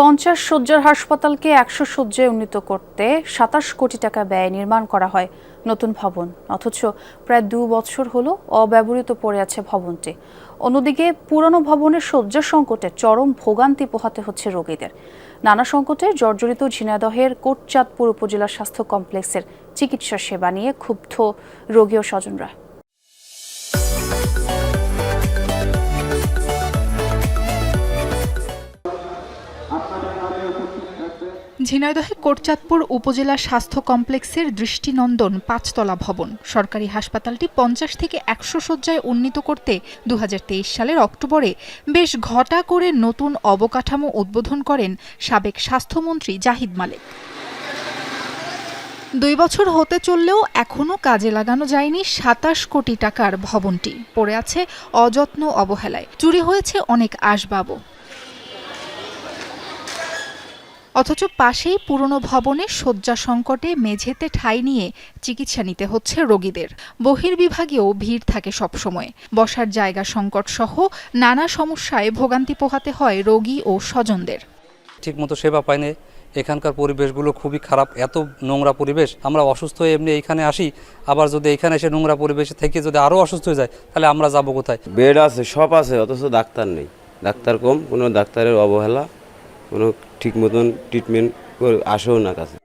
পঞ্চাশ শয্যার হাসপাতালকে একশো শয্যায় উন্নীত করতে সাতাশ কোটি টাকা ব্যয় নির্মাণ করা হয় নতুন ভবন। অথচ প্রায় দু বছর হলো অব্যবহৃত পড়ে আছে ভবনটি। অন্যদিকে পুরনো ভবনের শয্যা সংকটে চরম ভোগান্তি পোহাতে হচ্ছে রোগীদের। নানা সংকটে জর্জরিত ঝিনাদহের কোটচাঁদপুর উপজেলা স্বাস্থ্য কমপ্লেক্সের চিকিৎসা সেবা নিয়ে ক্ষুব্ধ রোগী ও স্বজনরা। ঝিনাইদহে কোটচাঁদপুর উপজেলা স্বাস্থ্য কমপ্লেক্সের দৃষ্টিনন্দন পাঁচতলা ভবন। সরকারি হাসপাতালটি পঞ্চাশ থেকে একশো শয্যায় উন্নীত করতে দু হাজার তেইশ সালের অক্টোবরে বেশ ঘটা করে নতুন অবকাঠামো উদ্বোধন করেন সাবেক স্বাস্থ্যমন্ত্রী জাহিদ মালেক। দুই বছর হতে চললেও এখনও কাজে লাগানো যায়নি সাতাশ কোটি টাকার ভবনটি। পড়ে আছে অযত্ন অবহেলায়। চুরি হয়েছে অনেক আসবাবও। অথচ পাশেই পুরনো ভবনে শয্যা সংকটে মেঝেতে ঠাঁই নিয়ে চিকিৎসা নিতে হচ্ছে রোগীদের। বহির্বিভাগেও ভিড় থাকে সবসময়। বসার জায়গা সংকট সহ নানা সমস্যায় ভোগান্তি পোহাতে হয় রোগী ও স্বজনদের। ঠিকমতো সেবা পাইনি। এখানকার পরিবেশগুলো খুবই খারাপ। এত নোংরা পরিবেশ। আমরা অসুস্থ হয়ে এমনি এইখানে আসি। আবার যদি এখানে এসে নোংরা পরিবেশে থেকে যদি আরও অসুস্থ হয়ে যায় তাহলে আমরা যাব কোথায়? বেড আছে সব আছে অথচ ডাক্তার নেই। ডাক্তার কম কোনো ডাক্তারের অবহেলা কোনো ঠিক মতন ট্রিটমেন্ট আসেও না কাছে।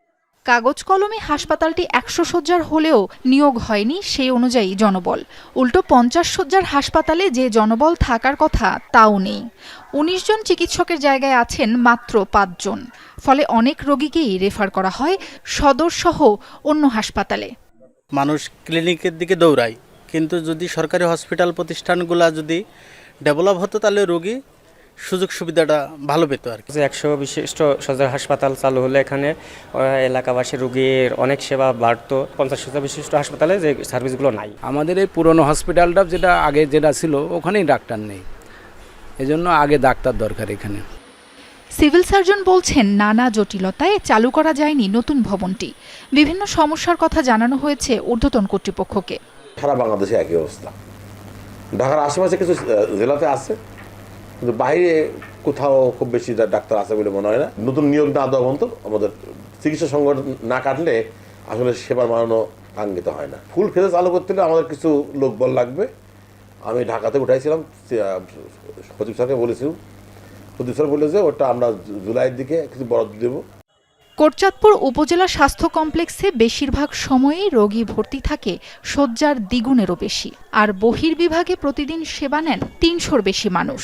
কাগজ কলমে হাসপাতালটি একশো শয্যার হলেও নিয়োগ হয়নি সেই অনুযায়ী জনবল। উল্টো পঞ্চাশ শয্যার হাসপাতালে যে জনবল থাকার কথা তাও নেই। উনিশ জন চিকিৎসকের জায়গায় আছেন মাত্র পাঁচজন ফলে অনেক রোগীকেই রেফার করা হয় সদর সহ অন্য হাসপাতালে। মানুষ ক্লিনিকের দিকে দৌড়ায়। কিন্তু যদি সরকারি হসপিটাল প্রতিষ্ঠানগুলো যদি ডেভেলপ হতো তাহলে রোগী সুযোগ সুবিধাটা ভালো পেত আর কি। একশো বিশিষ্ট সদর হাসপাতাল চালু হলে এখানে এলাকাবাসী রুগীর অনেক সেবা বাড়তো। পঞ্চাশ শয্যা বিশিষ্ট হাসপাতালে যে সার্ভিসগুলো নাই। আমাদের এই পুরনো হসপিটালটা যেটা আগে যেটা ছিল ওখানেই ডাক্তার নেই। এজন্য আগে ডাক্তার দরকার এখানে। সিভিল সার্জন বলছেন নানা জটিলতায় চালু করা যায়নি নতুন ভবনটি। বিভিন্ন সমস্যার কথা জানানো হয়েছে ঊর্ধ্বতন কর্তৃপক্ষকে। সারা বাংলাদেশে একই অবস্থা। ঢাকার আশেপাশে কিছু জেলাতে আছে। কিন্তু বাইরে কোথাও খুব বেশি ডাক্তার আছে বলে মনে হয় না। নতুন নিয়োগ না দেওয়া পর্যন্ত আমাদের চিকিৎসা সংকট না কাটলে আসলে সেবার মানানো কাঙ্ক্ষিত হয় না। ফুল ফেজে চালু করতে হলে আমাদের কিছু লোকবল লাগবে। আমি ঢাকাতে উঠাইছিলাম সচিব স্যারকে বলেছিলাম। সচিব স্যার বলে যে ওটা আমরা জুলাইয়ের দিকে কিছু বরাদ্দ দেবো। কোটচাঁদপুর উপজেলা স্বাস্থ্য কমপ্লেক্সে বেশিরভাগ সময়েই রোগী ভর্তি থাকে শয্যার দ্বিগুণেরও বেশি। আর বহির্বিভাগে প্রতিদিন সেবা নেন তিনশোর বেশি মানুষ।